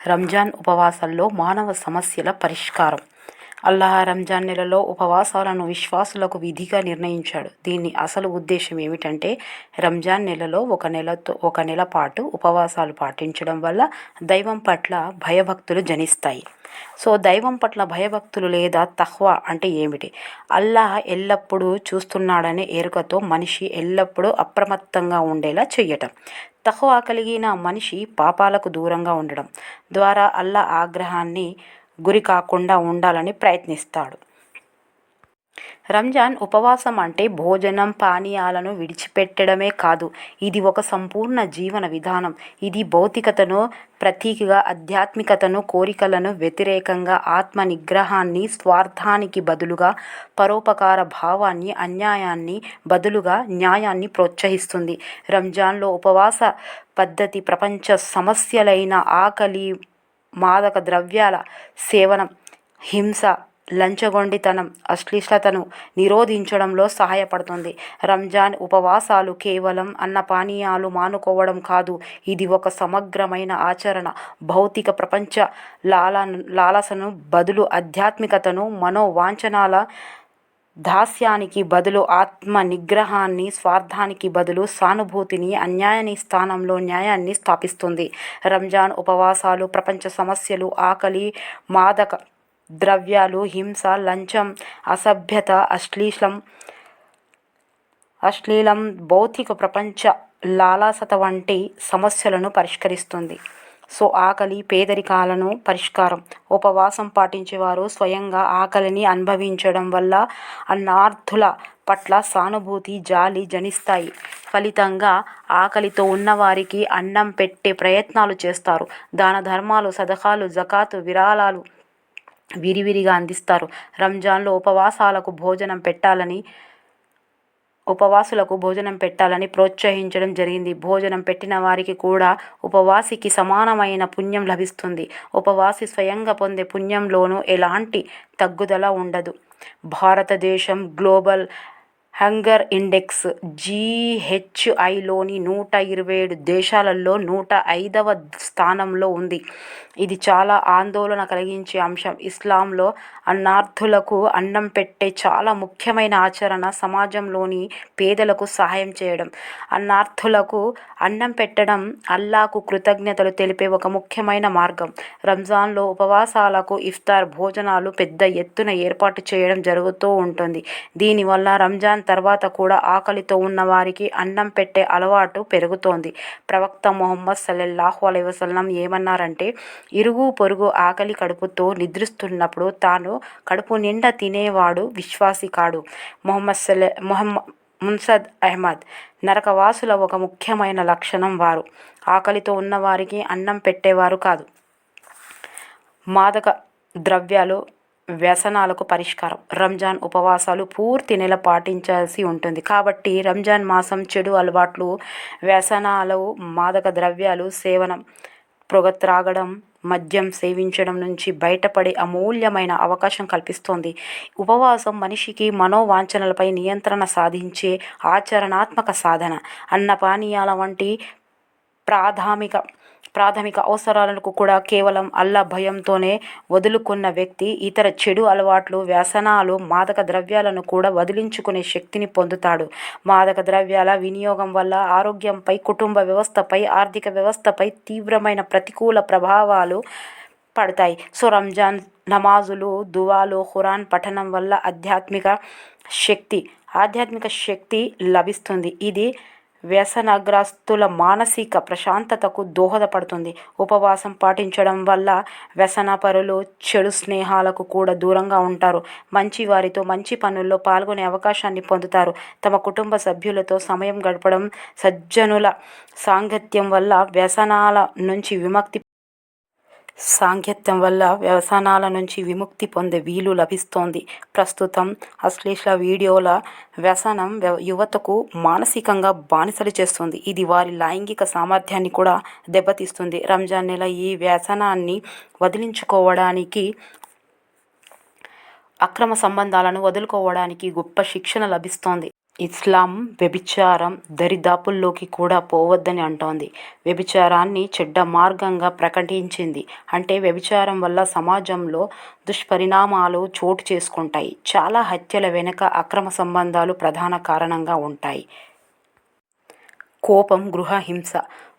రంజాన్ ఉపవాసాల్లో మానవ సమస్యల పరిష్కారం. అల్లాహ్ రంజాన్ నెలలో ఉపవాసాలను విశ్వాసులకు విధిగా నిర్ణయించాడు. దీని అసలు ఉద్దేశం ఏమిటంటే రంజాన్ నెలలో ఒక నెలతో ఒక నెల పాటు ఉపవాసాలు పాటించడం వల్ల దైవం పట్ల భయభక్తులు జనిస్తాయి. సో దైవం పట్ల భయభక్తులు లేదా తహ్వా అంటే ఏమిటి? అల్లాహ్ ఎల్లప్పుడూ చూస్తున్నాడనే ఎరుకతో మనిషి ఎల్లప్పుడూ అప్రమత్తంగా ఉండేలా చెయ్యటం. తహ్వా కలిగిన మనిషి పాపాలకు దూరంగా ఉండడం ద్వారా అల్లా ఆగ్రహాన్ని గురి కాకుండా ఉండాలని ప్రయత్నిస్తాడు. రంజాన్ ఉపవాసం అంటే భోజనం పానీయాలను విడిచిపెట్టడమే కాదు ఇది ఒక సంపూర్ణ జీవన విధానం. ఇది భౌతికతను ప్రతీకగా ఆధ్యాత్మికతను కోరికలను వ్యతిరేకంగా ఆత్మ నిగ్రహాన్ని స్వార్థానికి బదులుగా పరోపకార భావాన్ని అన్యాయాన్ని బదులుగా న్యాయాన్ని ప్రోత్సహిస్తుంది. రంజాన్లో ఉపవాస పద్ధతి ప్రపంచ సమస్యలైన ఆకలి మాదక ద్రవ్యాల సేవనం హింస లంచగొండితనం అశ్లీలతను నిరోధించడంలో సహాయపడుతుంది. రంజాన్ ఉపవాసాలు కేవలం అన్న పానీయాలు మానుకోవడం కాదు ఇది ఒక సమగ్రమైన ఆచరణ. భౌతిక ప్రపంచ లాల లాలసను బదులు ఆధ్యాత్మికతను మనోవాంఛనాల దాస్యానికి బదులు ఆత్మ నిగ్రహాన్ని స్వార్థానికి బదులు సానుభూతిని అన్యాయాన్ని స్థానంలో న్యాయాన్ని స్థాపిస్తుంది. రంజాన్ ఉపవాసాలు ప్రపంచ సమస్యలు ఆకలి మాదక ద్రవ్యాలు హింస లంచం అసభ్యత అశ్లీలం అశ్లీలం భౌతిక ప్రపంచ లాలాసత వంటి సమస్యలను పరిష్కరిస్తుంది. సో ఆకలి పేదరికాలను పరిష్కారం. ఉపవాసం పాటించేవారు స్వయంగా ఆకలిని అనుభవించడం వల్ల అన్నార్థుల పట్ల సానుభూతి జాలి జనిస్తాయి. ఫలితంగా ఆకలితో ఉన్నవారికి అన్నం పెట్టే ప్రయత్నాలు చేస్తారు. దాన ధర్మాలు సదకాలు జకాతు విరాళాలు విరివిరిగా అందిస్తారు. రంజాన్లో ఉపవాసాలకు భోజనం పెట్టాలని ఉపవాసులకు భోజనం పెట్టాలని ప్రోత్సహించడం జరిగింది. భోజనం పెట్టిన వారికి కూడా ఉపవాసికి సమానమైన పుణ్యం లభిస్తుంది. ఉపవాసి స్వయంగా పొందే పుణ్యంలోనూ ఎలాంటి తగ్గుదల ఉండదు. భారతదేశం గ్లోబల్ హంగర్ ఇండెక్స్ జీహెచ్ఐలోని నూట ఇరవై ఏడు దేశాలలో నూట ఐదవ స్థానంలో ఉంది. ఇది చాలా ఆందోళన కలిగించే అంశం. ఇస్లాంలో అన్నార్థులకు అన్నం పెట్టే చాలా ముఖ్యమైన ఆచరణ సమాజంలోని పేదలకు సహాయం చేయడం. అన్నార్థులకు అన్నం పెట్టడం అల్లాకు కృతజ్ఞతలు తెలిపే ఒక ముఖ్యమైన మార్గం. రంజాన్లో ఉపవాసాలకు ఇఫ్తార్ భోజనాలు పెద్ద ఎత్తున ఏర్పాటు చేయడం జరుగుతూ ఉంటుంది. దీనివల్ల రంజాన్ తర్వాత కూడా ఆకలితో ఉన్న వారికి అన్నం పెట్టే అలవాటు పెరుగుతోంది. ప్రవక్త మొహమ్మద్ సల్లల్లాహు అలై వసల్లం ఏమన్నారంటే ఇరుగు పొరుగు ఆకలి కడుపుతో నిద్రిస్తున్నప్పుడు తాను కడుపు నిండా తినేవాడు విశ్వాసి కాడు. మొహమ్మద్ సల్ మొహమ్మద్ మున్సద్ అహ్మద్ నరకవాసుల ఒక ముఖ్యమైన లక్షణం వారు. ఆకలితో ఉన్నవారికి అన్నం పెట్టేవారు కాదు. మాదక ద్రవ్యాలు వ్యసనాలకు పరిష్కారం. రంజాన్ ఉపవాసాలు పూర్తి నెల పాటించాల్సి ఉంటుంది. కాబట్టి రంజాన్ మాసం చెడు అలవాట్లు వ్యసనాలు మాదక ద్రవ్యాలు సేవనం పొగ త్రాగడం మద్యం సేవించడం నుంచి బయటపడే అమూల్యమైన అవకాశం కల్పిస్తోంది. ఉపవాసం మనిషికి మనోవాంఛనలపై నియంత్రణ సాధించే ఆచరణాత్మక సాధన. అన్న పానీయాల వంటి ప్రాథమిక ప్రాథమిక అవసరాలకు కూడా కేవలం అల్లా భయంతోనే వదులుకున్న వ్యక్తి ఇతర చెడు అలవాట్లు వ్యసనాలు మాదక ద్రవ్యాలను కూడా వదిలించుకునే శక్తిని పొందుతాడు. మాదక ద్రవ్యాల వినియోగం వల్ల ఆరోగ్యంపై కుటుంబ వ్యవస్థపై ఆర్థిక వ్యవస్థపై తీవ్రమైన ప్రతికూల ప్రభావాలు పడతాయి. సో రంజాన్ నమాజులు దువాలు ఖురాన్ పఠనం వల్ల ఆధ్యాత్మిక శక్తి ఆధ్యాత్మిక శక్తి లభిస్తుంది. ఇది వ్యసనగ్రస్తుల మానసిక ప్రశాంతతకు దోహదపడుతుంది. ఉపవాసం పాటించడం వల్ల వ్యసనపరులు చెడు స్నేహాలకు కూడా దూరంగా ఉంటారు. మంచి వారితో మంచి పనుల్లో పాల్గొనే అవకాశాన్ని పొందుతారు. తమ కుటుంబ సభ్యులతో సమయం గడపడం సజ్జనుల సాంగత్యం వల్ల వ్యసనాల నుంచి విముక్తి సాంగత్యం వల్ల వ్యసనాల నుంచి విముక్తి పొందే వీలు లభిస్తోంది. ప్రస్తుతం అశ్లీల వీడియోల వ్యసనం యువతకు మానసికంగా బానిసలు చేస్తుంది. ఇది వారి లైంగిక సామర్థ్యాన్ని కూడా దెబ్బతీస్తుంది. రంజాన్ నెల ఈ వ్యసనాన్ని వదిలించుకోవడానికి అక్రమ సంబంధాలను వదులుకోవడానికి గొప్ప శిక్షణ లభిస్తోంది. ఇస్లాం వ్యభిచారం దరిదాపుల్లోకి కూడా పోవద్దని అంటోంది. వ్యభిచారాన్ని చెడ్డ మార్గంగా ప్రకటించింది. అంటే వ్యభిచారం వల్ల సమాజంలో దుష్పరిణామాలు చోటు చేసుకుంటాయి. చాలా హత్యల వెనుక అక్రమ సంబంధాలు ప్రధాన కారణంగా ఉంటాయి. కోపం గృహహింస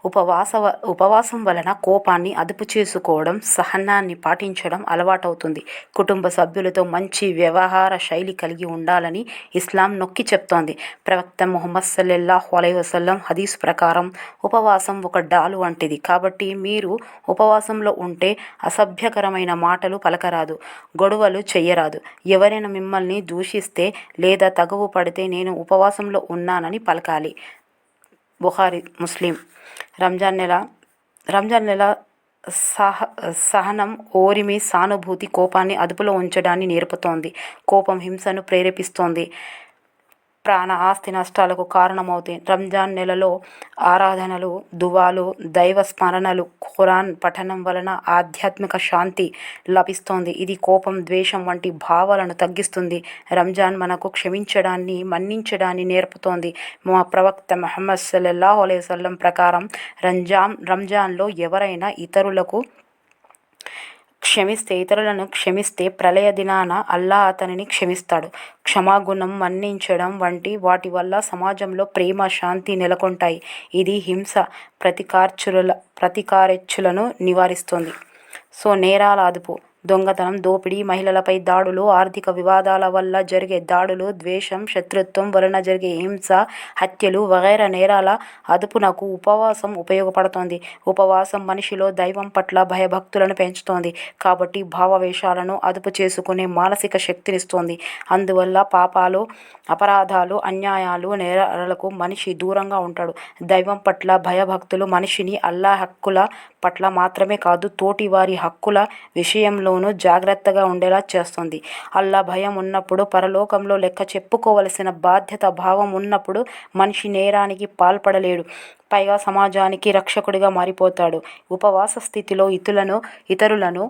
ఉపవాస ఉపవాసం వలన కోపాన్ని అదుపు చేసుకోవడం సహనాన్ని పాటించడం అలవాటవుతుంది. కుటుంబ సభ్యులతో మంచి వ్యవహార శైలి కలిగి ఉండాలని ఇస్లాం నొక్కి చెప్తోంది. ప్రవక్త ముహమ్మద్ సల్లెల్లాహు అలై వసల్లం హదీస్ ప్రకారం ఉపవాసం ఒక డాలు వంటిది. కాబట్టి మీరు ఉపవాసంలో ఉంటే అసభ్యకరమైన మాటలు పలకరాదు గొడవలు చెయ్యరాదు. ఎవరైనా మిమ్మల్ని దూషిస్తే లేదా తగువు పడితే నేను ఉపవాసంలో ఉన్నానని పలకాలి. బుహారి ముస్లిం రంజాన్ నెల రంజాన్ నెల సహ సహనం ఓరిమి సానుభూతి కోపాన్ని అదుపులో ఉంచడాన్ని నేర్పుతోంది. కోపం హింసను ప్రేరేపిస్తోంది. ప్రాణ ఆస్తి నష్టాలకు కారణమవుతాయి రంజాన్ నెలలో ఆరాధనలు దువాలు దైవ స్మరణలు ఖురాన్ పఠనం వలన ఆధ్యాత్మిక శాంతి లభిస్తోంది. ఇది కోపం ద్వేషం వంటి భావాలను తగ్గిస్తుంది. రంజాన్ మనకు క్షమించడాన్ని మన్నించడాన్ని నేర్పుతోంది. మా ప్రవక్త మహమ్మద్ సల్లల్లాహు అలైవల్లం ప్రకారం రంజాన్ రంజాన్లో ఎవరైనా ఇతరులకు క్షమిస్తే ఇతరులను క్షమిస్తే ప్రళయ దినాన అల్లా అతనిని క్షమిస్తాడు. క్షమాగుణం మన్నించడం వంటి వాటి వల్ల సమాజంలో ప్రేమ శాంతి నెలకొంటాయి. ఇది హింస ప్రతికార్చుల ప్రతికారెచ్చులను నివారిస్తుంది. సో నేరాల అదుపు. దొంగతనం దోపిడీ మహిళలపై దాడులు ఆర్థిక వివాదాల వల్ల జరిగే దాడులు ద్వేషం శత్రుత్వం వలన జరిగే హింస హత్యలు వగైరా నేరాల అదుపునకు ఉపవాసం ఉపయోగపడుతోంది. ఉపవాసం మనిషిలో దైవం పట్ల భయభక్తులను పెంచుతోంది. కాబట్టి భావవేషాలను అదుపు చేసుకునే మానసిక శక్తినిస్తోంది. అందువల్ల పాపాలు అపరాధాలు అన్యాయాలు నేరాలకు మనిషి దూరంగా ఉంటాడు. దైవం పట్ల భయభక్తులు మనిషిని అల్లా హక్కుల పట్ల మాత్రమే కాదు తోటి వారి హక్కుల విషయంలోనూ జాగ్రత్తగా ఉండేలా చేస్తుంది. అల్లా భయం ఉన్నప్పుడు పరలోకంలో లెక్క చెప్పుకోవలసిన బాధ్యత భావం ఉన్నప్పుడు మనిషి నేరానికి పాల్పడలేడు. పైగా సమాజానికి రక్షకుడిగా మారిపోతాడు. ఉపవాస స్థితిలో ఇతులను ఇతరులను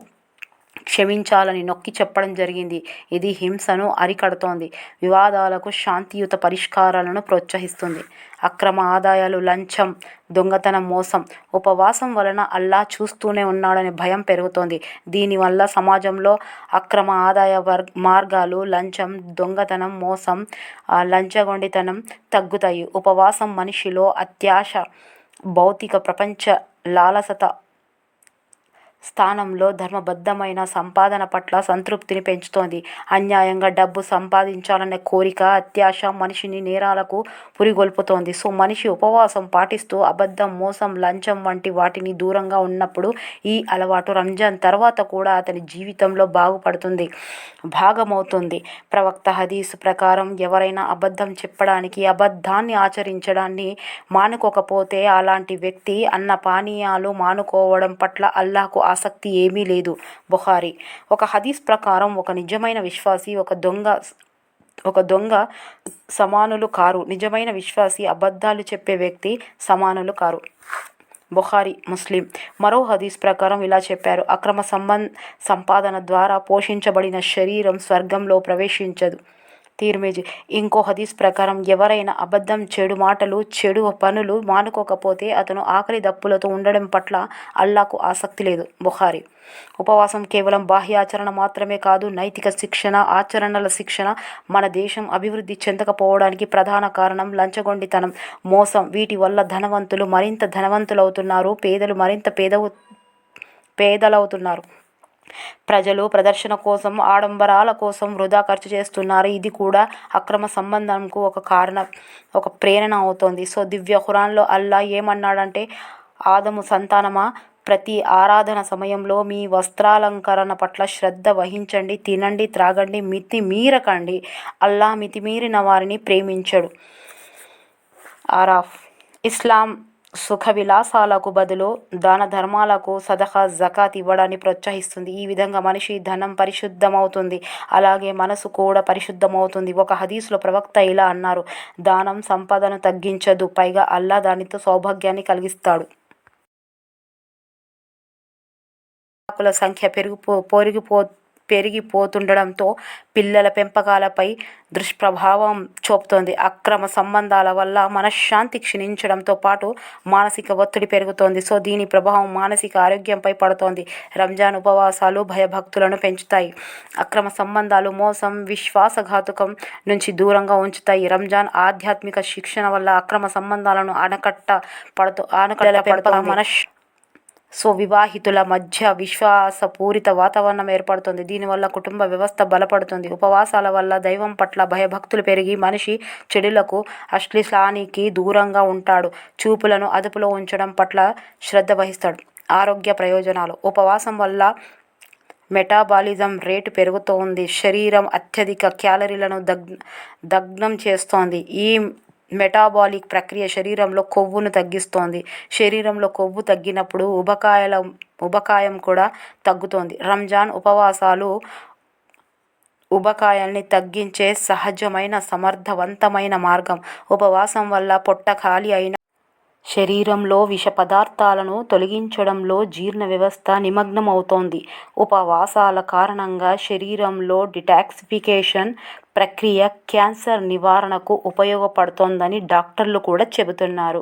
క్షమించాలని నొక్కి చెప్పడం జరిగింది. ఇది హింసను అరికడుతోంది. వివాదాలకు శాంతియుత పరిష్కారాలను ప్రోత్సహిస్తుంది. అక్రమ ఆదాయాలు లంచం దొంగతనం మోసం ఉపవాసం వలన అల్లా చూస్తూనే ఉన్నాడనే భయం పెరుగుతోంది. దీనివల్ల సమాజంలో అక్రమ ఆదాయ వర్ మార్గాలు లంచం దొంగతనం మోసం లంచగొండితనం తగ్గుతాయి. ఉపవాసం మనిషిలో అత్యాశ భౌతిక ప్రపంచ లాలసత స్థానంలో ధర్మబద్ధమైన సంపాదన పట్ల సంతృప్తిని పెంచుతోంది. అన్యాయంగా డబ్బు సంపాదించాలనే కోరిక అత్యాశ మనిషిని నేరాలకు పురిగొల్పుతోంది. సో మనిషి ఉపవాసం పాటిస్తూ అబద్ధం మోసం లంచం వంటి వాటిని దూరంగా ఉన్నప్పుడు ఈ అలవాటు రంజాన్ తర్వాత కూడా అతని జీవితంలో బాగుపడుతుంది భాగమవుతుంది. ప్రవక్త హదీస్ ప్రకారం ఎవరైనా అబద్ధం చెప్పడానికి అబద్ధాన్ని ఆచరించడాన్ని మానుకోకపోతే అలాంటి వ్యక్తి అన్న పానీయాలు మానుకోవడం పట్ల అల్లాహకు ఆసక్తి ఏమీ లేదు బుహారీ ఒక హదీస్ ప్రకారం ఒక నిజమైన విశ్వాసి ఒక దొంగ ఒక దొంగ సమానులు కారు. నిజమైన విశ్వాసి అబద్ధాలు చెప్పే వ్యక్తి సమానులు కారు. బుఖారి ముస్లిం. మరో హదీస్ ప్రకారం ఇలా చెప్పారు. అక్రమ సంబంధ సంపాదన ద్వారా పోషించబడిన శరీరం స్వర్గంలో ప్రవేశించదు. తీర్మేజీ ఇంకో హదీస్ ప్రకారం ఎవరైనా అబద్ధం చెడు మాటలు చెడు పనులు మానుకోకపోతే అతను ఆకలి దప్పులతో ఉండడం పట్ల అల్లాకు ఆసక్తి లేదు. బుహారి ఉపవాసం కేవలం బాహ్యాచరణ మాత్రమే కాదు నైతిక శిక్షణ ఆచరణల శిక్షణ మన దేశం అభివృద్ధి చెందకపోవడానికి ప్రధాన కారణం లంచగొండితనం. మోసం వీటి వల్ల ధనవంతులు మరింత ధనవంతులవుతున్నారు పేదలు మరింత పేద పేదలవుతున్నారు. ప్రజలు ప్రదర్శన కోసం ఆడంబరాల కోసం వృధా ఖర్చు చేస్తున్నారు. ఇది కూడా అక్రమ సంబంధంకు ఒక కారణం ఒక ప్రేరణ అవుతోంది. సో దివ్య ఖురాన్లో అల్లా ఏమన్నాడంటే ఆదము సంతానమా? ప్రతి ఆరాధన సమయంలో మీ వస్త్రాలంకరణ పట్ల శ్రద్ధ వహించండి తినండి త్రాగండి మితి మీరకండి. అల్లా మితిమీరిన వారిని ప్రేమించడు. ఆరాఫ్. ఇస్లాం సుఖ విలాసాలకు బదులు దాన ధర్మాలకు సదహా జకాత్ ఇవ్వడాన్ని ప్రోత్సహిస్తుంది. ఈ విధంగా మనిషి ధనం పరిశుద్ధమవుతుంది. అలాగే మనసు కూడా పరిశుద్ధమవుతుంది. ఒక హదీసులో ప్రవక్త ఇలా అన్నారు దానం సంపదను తగ్గించదు పైగా అల్లా దానితో సౌభాగ్యాన్ని కలిగిస్తాడు. సంఖ్య పెరిగిపో పొరిగిపో పెరిగిపోతుండడంతో పిల్లల పెంపకాలపై దుష్ప్రభావం చూపుతోంది. అక్రమ సంబంధాల వల్ల మనశ్శాంతి క్షీణించడంతో పాటు మానసిక ఒత్తిడి పెరుగుతోంది. సో దీని ప్రభావం మానసిక ఆరోగ్యంపై పడుతోంది. రంజాన్ ఉపవాసాలు భయభక్తులను పెంచుతాయి. అక్రమ సంబంధాలు మోసం విశ్వాసఘాతుకం నుంచి దూరంగా ఉంచుతాయి. రంజాన్ ఆధ్యాత్మిక శిక్షణ వల్ల అక్రమ సంబంధాలను ఆనకట్ట పడుతూ ఆనకట్ట పడుతూ మనశ్ సో వివాహితుల మధ్య విశ్వాసపూరిత వాతావరణం ఏర్పడుతుంది. దీనివల్ల కుటుంబ వ్యవస్థ బలపడుతుంది. ఉపవాసాల వల్ల దైవం పట్ల భయభక్తులు పెరిగి మనిషి చెడులకు అశ్లీలానికి దూరంగా ఉంటాడు. చూపులను అదుపులో ఉంచడం పట్ల శ్రద్ధ వహిస్తాడు. ఆరోగ్య ప్రయోజనాలు. ఉపవాసం వల్ల మెటాబాలిజం రేటు పెరుగుతోంది. శరీరం అత్యధిక క్యాలరీలను దగ్ దగ్నం చేస్తోంది. ఈ మెటాబాలిక్ ప్రక్రియ శరీరంలో కొవ్వును తగ్గిస్తోంది. శరీరంలో కొవ్వు తగ్గినప్పుడు ఉబకాయల ఉబకాయం కూడా తగ్గుతోంది. రంజాన్ ఉపవాసాలు ఉబకాయాల్ని తగ్గించే సహజమైన సమర్థవంతమైన మార్గం. ఉపవాసం వల్ల పొట్ట ఖాళీ అయిన శరీరంలో విష పదార్థాలను తొలగించడంలో జీర్ణ వ్యవస్థ నిమగ్నమవుతోంది. ఉపవాసాల కారణంగా శరీరంలో డిటాక్సిఫికేషన్ ప్రక్రియ క్యాన్సర్ నివారణకు ఉపయోగపడుతోందని డాక్టర్లు కూడా చెబుతున్నారు.